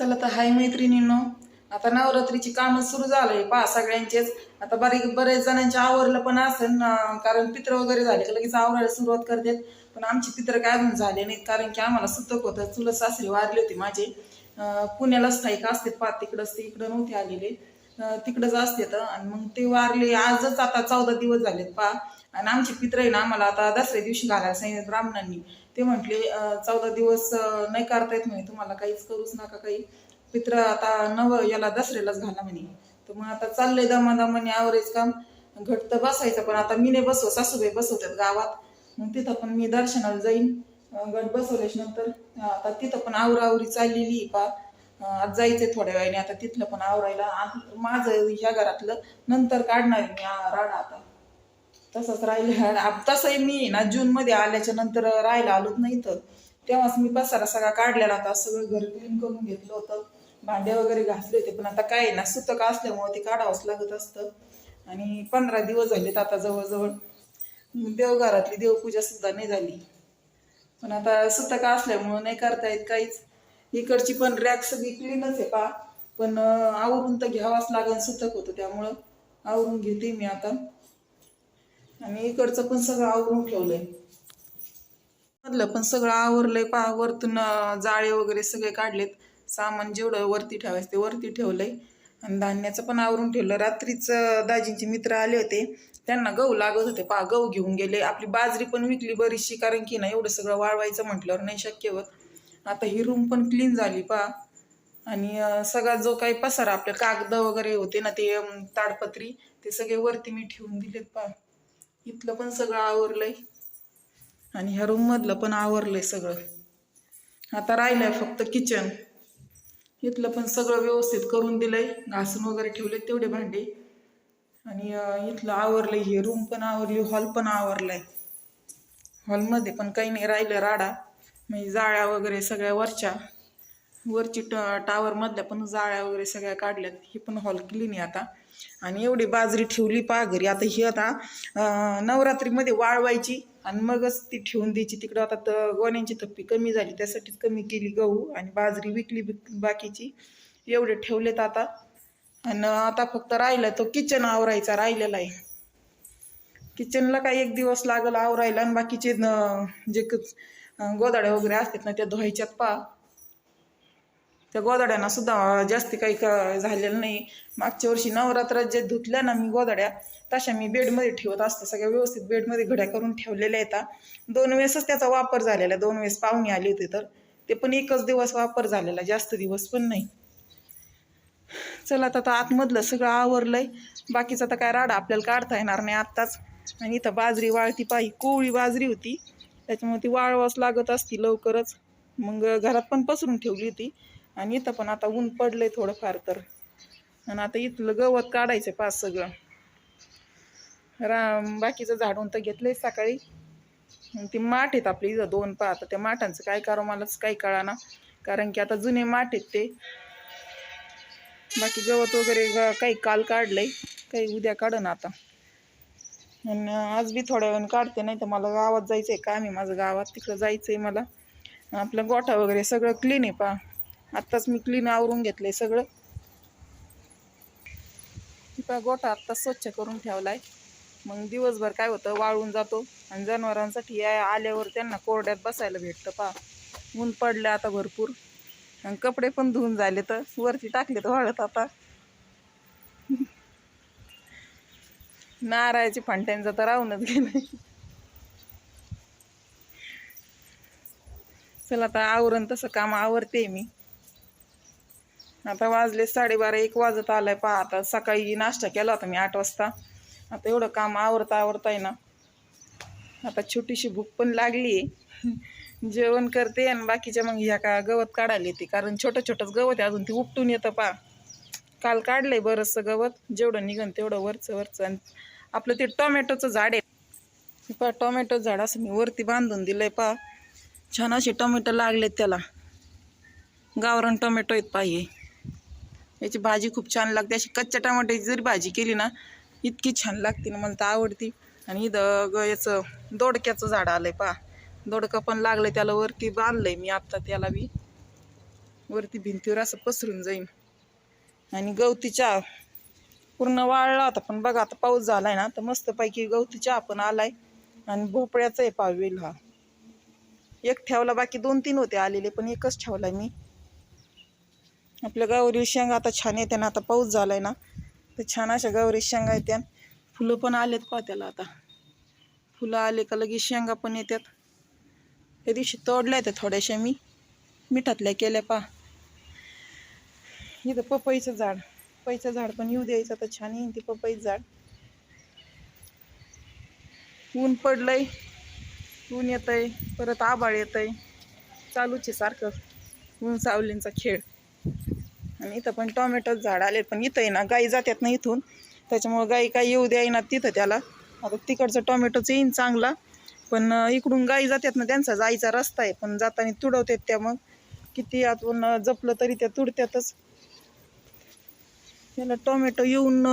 चला तर हाय मैत्रिणींनो. आता नवरात्रीची कामं सुरू झालंय पहा सगळ्यांचेच. आता बरे बरेच जणांचे आवरलं पण असेल ना कारण पित्र वगैरे झाले की लगेच आवरायला सुरुवात करतात. पण आमची पित्र काय अजून झाले नाहीत कारण की आम्हाला सुतक होतं. चुलत सासरी वारले होते माझे. पुण्याला स्थायिक असते पहा तिकडंच ते इकडं नव्हते आलेले. तिकडंच असते तर आणि मग ते वारले. आजच आता चौदा दिवस झालेत पहा. आणि आमचे पित्र आहे ना आम्हाला आता दसऱ्या दिवशी घालायला सांगितलं ब्राह्मणांनी. ते म्हटले चौदा दिवस नाही करता येत म्हणे तुम्हाला काहीच करूच नका काही. पित्र आता नव याला दसऱ्यालाच घाला म्हणे. तर मग आता चाललंय दमादमाने आवरेज काम. घट तर बसायचं पण आता मी नाही बसव सासूबाई बसवतात गावात. मग तिथं पण मी दर्शनाला जाईन. गट बसवल्याच्या नंतर आता तिथं पण आवरावरी चाललेली पा आज जायचंय थोड्या वेळाने आता तिथलं पण आवरायला. माझं ह्या घरातलं नंतर काढणार आहे मी राडा आता. तसंच राहिलं. तसंही मी ना जूनमध्ये आल्याच्यानंतर राहायला आलोच नाही तर तेव्हाच मी पसारा सगळा काढलेला होता. सगळं घर क्लीन करून घेतलं होतं. भांडे वगैरे घासले होते. पण आता काय आहे ना सुतक असल्यामुळे ते काढावंच लागत असतं. आणि पंधरा दिवस झालेत आता जवळजवळ. देवघरातली देवपूजा सुद्धा नाही झाली. पण आता सुतक असल्यामुळं नाही करता येत काहीच. इकडची पण रॅक सगळी क्लीनच आहे पा. पण आवरून तर घ्यावाच लागेल सुतक होतं त्यामुळं. आवरून घेते मी आता. आणि इकडचं पण सगळं आवरून ठेवलंय. मधलं पण सगळं आवरलंय पा वरतून जाळे वगैरे सगळे काढलेत. सामान जेवढं वरती ठेवायचं ते वरती ठेवलंय. आणि धान्याचं पण आवरून ठेवलं. रात्रीच दाजींचे मित्र आले होते. त्यांना गहू लागत होते. पा गहू घेऊन गेले. आपली बाजरी पण विकली बरीचशी कारण की ना एवढं सगळं वाळवायचं म्हटल्यावर नाही शक्य होत. आता ही रूम पण क्लीन झाली पा. आणि सगळा जो काही पसारा आपल्या कागद वगैरे होते ना ते ताडपत्री ते सगळे वरती मी ठेवून दिलेत पा. इथलं पण सगळं आवरलंय. आणि ह्या रूम मधलं पण आवरलंय सगळं. आता राहिलंय फक्त किचन इथलं पण सगळं व्यवस्थित करून दिलंय. घासून वगैरे ठेवले तेवढे भांडे. आणि इथलं आवरलंय. हे रूम पण आवरली हॉल पण आवरलाय. हॉलमध्ये पण काही नाही राहिलं राडा. म्हणजे जाळ्या वगैरे सगळ्या वरच्या. वरची ट टावरमधल्या पण जाळ्या वगैरे सगळ्या काढल्यात. हे पण हॉल क्लीन आहे आता. आणि एवढी बाजरी ठेवली पा घरी आता ही आता नवरात्रीमध्ये वाळवायची आणि मगच ती ठेवून द्यायची. तिकडं आता तर गोण्यांची थप्पी कमी झाली. त्यासाठीच कमी केली गहू आणि बाजरी विकली बाकीची. एवढे ठेवलेत आता. आणि आता फक्त राहिलं तो किचन आवरायचा राहिलेला आहे. किचनला काय एक दिवस लागल आवरायला आणि बाकीचे जे क- गोदाड्या वगैरे असतात ना त्या धुवायच्यात पा त्या गोदाड्यांना सुद्धा जास्ती काही झालेलं नाही. मागच्या वर्षी नवरात्रात जे धुतल्या ना मी गोदाड्या तशा मी बेडमध्ये ठेवत असते. सगळ्या व्यवस्थित बेडमध्ये घड्या करून ठेवलेल्या आहेत. दोन वेळेसच त्याचा वापर झालेला. आहे. दोन वेळेस पाहुणे आले होते तर. ते पण एकच दिवस वापर झालेला. जास्त दिवस पण नाही. चला आता आतमधलं सगळं आवरलंय. बाकीचं तर काय राडा आपल्याला काढता येणार नाही आत्ताच. आणि इथं बाजरी वाळती पाही कोवळी बाजरी होती. त्याच्यामुळे ती वाळवास लागत असती लवकरच. मग घरात पण पसरून ठेवली होती. आणि इथं पण आता ऊन पडलंय थोडंफार तर. आणि आता इथलं गवत काढायचं पाच सगळं राम बाकीचं झाडून तर घेतलंय सकाळी. ती माठ आहेत आपली इथं दोन पा आता त्या माठांचं काय करावं मलाच काही कळाना. कारण की आता जुने माठ आहेत ते. बाकी गवत वगैरे ग- काही काल काढलंय काही उद्या काढन आता. आणि आज बी थोड्या वेळ काढते नाही तर मला गावात जायचंय काम आहे माझं गावात तिकडं जायचंय मला. आपलं गोठा वगैरे सगळं क्लीन आहे पा आत्ताच मी क्लीन आवरून घेतलंय सगळं. पा गोठा आत्ता स्वच्छ करून ठेवलाय. मग दिवसभर काय होतं वाळून जातो. आणि जनावरांसाठी आल्यावर त्यांना कोरड्यात बसायला भेटतं पा ऊन पडलं आता भरपूर. आणि कपडे पण धुवून झाले तर वरती टाकले तर वाळत आता. नारळाची फांट्यांचा तर राहूनच गेलंय. चला आता आवरण तसं काम आवरते मी. आता वाजले साडेबारा एक वाजत आलाय पहा आता. सकाळी नाश्ता केला होता मी आठ वाजता. आता एवढं काम आवरता आवरता आहे ना. आता छोटीशी भूक पण लागली आहे जेवण करते आणि बाकीच्या मग ह्या का गवत काढायला येते. कारण छोटं छोटंच गवत आहे अजून ती उपटून येतं पा काल काढलंय बरंचसं गवत. जेवढं निघन तेवढं वरचं वरचं. आणि आपलं ते टोमॅटोचं झाड आहे. पहा टोमॅटो झाड असं मी वरती बांधून दिलंय पा छान असे टोमॅटो लागलेत त्याला. गावरान टोमॅटो आहेत पाहिजे याची भाजी खूप छान लागते. अशी कच्च्या टमाट्याची जरी भाजी केली ना इतकी छान लागते ना मला तर आवडती. आणि इथं ग याचं दोडक्याचं झाड आलंय पा दोडकं पण लागलंय त्याला वरती बांधलंय मी आत्ता त्याला बी. वरती भिंतीवर असं पसरून जाईन. आणि गवती चहा पूर्ण वाळला होता पण बघा आता पाऊस झालाय ना तर मस्तपैकी गवती चहा पण आलाय. आणि भोपळ्याचा आहे पावेल हा. एक ठेवला बाकी दोन तीन होते आलेले पण एकच ठेवलाय मी. आपल्या गावरी शेंगा आता छान येते ना आता पाऊस झालाय ना. तर छान अशा गावरी शेंगा येत्या. फुलं पण आलेत पा त्याला आता. फुलं आले का लगेच शेंगा पण येतात त्या दिवशी तोडल्या त्या थोड्याशा मी. मिठातल्या केल्या पा इथं पपईचं झाड. पपईचं झाड पण येऊ द्यायचं तर छान येईन ते पपईचं झाड. ऊन पडलंय. ऊन येतंय. परत आबाळ येतंय. चालूच आहे सारखं. ऊन सावलींचा खेळ. आणि इथं पण टोमॅटो झाड आले पण इथं आहे ना गाई जातात ना इथून. त्याच्यामुळं गाई काही येऊ द्याय तिथं त्याला. आता तिकडचं टोमॅटोचं येईन चांगला पण इकडून गाई जातात ना त्यांचा जायचा रस्ता आहे. पण जाताना तुडवतात त्या मग. किती आतून जपलं तरी त्या तुडत्यातच. त्याला टोमॅटो येऊन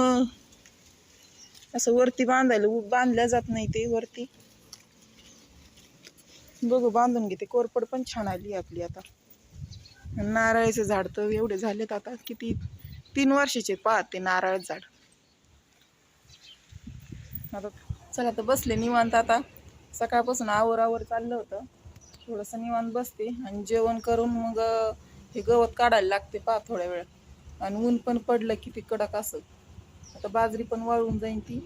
असं वरती बांधायला उ- बांधल्या जात नाही ते वरती. बघू बांधून घेते. कोरपड पण छान आली आपली आता. नारळाचं झाड तर एवढे झालेत आता किती तीन वर्षाचे पाहत ते नारळ झाड. आता चला तर बसले निवांत आता. सकाळपासून आवर आवर चाललं होतं. थोडंसं निवांत बसते आणि जेवण करून मग हे गवत काढायला लागते पहा थोड्या वेळ. आणि ऊन पण पडलं किती कडक असं. आता बाजरी पण वाळून जाईन ती.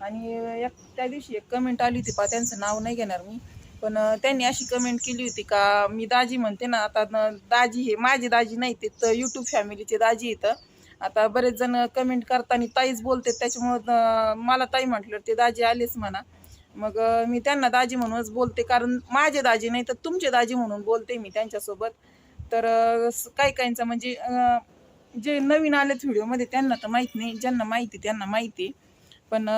आणि एक त्या दिवशी एक कमेंट आली होती पहा त्यांचं नाव नाही घेणार मी. पण त्यांनी अशी कमेंट केली होती का मी दाजी म्हणते ना आता दाजी हे माझी दाजी नाही ते तर यूट्यूब फॅमिलीचे दाजी येतं आता बरेच जण कमेंट करताना ताईच बोलते त्याच्यामुळं मला ताई म्हटलं ते दाजी आलेच म्हणा. मग मी त्यांना दाजी म्हणूनच बोलते कारण माझे दाजी नाही तर तुमचे दाजी म्हणून बोलते मी त्यांच्यासोबत. तर काही काहींचा म्हणजे जे नवीन आलेत व्हिडिओमध्ये त्यांना तर माहीत नाही ज्यांना माहिती त्यांना माहिती पण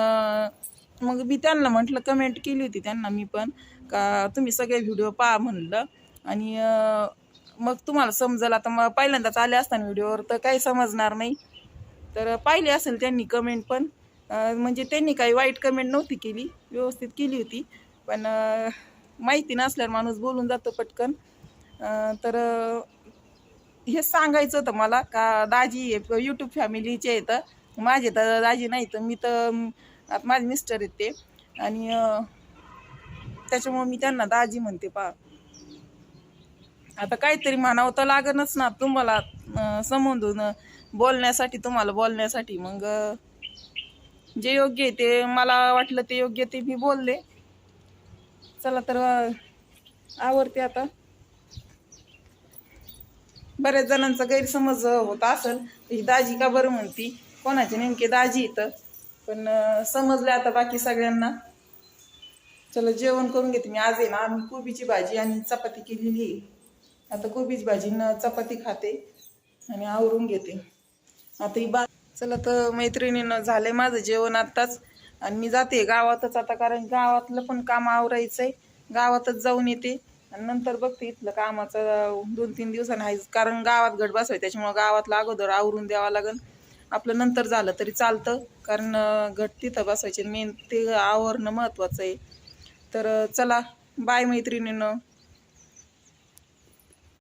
मग मी त्यांना म्हटलं कमेंट केली होती त्यांना मी पण. का तुम्ही सगळे व्हिडिओ पहा म्हणलं. आणि मग तुम्हाला समजलं आता मग पहिल्यांदाच आले असताना व्हिडिओवर तर काही समजणार नाही. तर पाहिली असेल त्यांनी कमेंट पण म्हणजे त्यांनी काही वाईट कमेंट नव्हती केली व्यवस्थित केली होती. पण माहिती नसल्यावर माणूस बोलून जातो पटकन. तर हे सांगायचं होतं मला का दाजी यूट्यूब फॅमिलीचे आहेत. माझे तर दाजी नाही तर मी तर माझे मिस्टर आहेत ते. आणि त्याच्यामुळे मी त्यांना दाजी म्हणते पा आता काहीतरी म्हणावं तर लागणच ना तुम्हाला समजून बोलण्यासाठी तुम्हाला बोलण्यासाठी. मग जे योग्य आहे ते मला वाटलं ते योग्य ते मी बोलले. चला तर आवडते आता. बऱ्याच जणांचा गैरसमज होत असेल ही दाजी का बरं म्हणती? कोणाचे नेमके दाजी इथं? पण समजलं आता बाकी सगळ्यांना. चला जेवण करून घेते मी. आज आहे ना मी कोबीची भाजी आणि चपाती केलेली आहे. आता कोबीची भाजी न चपाती खाते आणि आवरून घेते. आता ही बा चला तर मैत्रिणीनं झालंय माझं जेवण आत्ताच. आणि मी जाते गावातच आता कारण गावातलं पण काम आवरायचंय. गावातच जाऊन येते. आणि नंतर बघते इथलं कामाचं दोन तीन दिवसांनी आहे कारण गावात गट बसवाय त्याच्यामुळं गावातलं अगोदर आवरून द्यावं लागेल आपलं नंतर झालं तरी चालतं. कारण घट तिथं बसवायचे मेन ते आवरणं महत्त्वाचं आहे. तर चला बाय मैत्रिणीनं.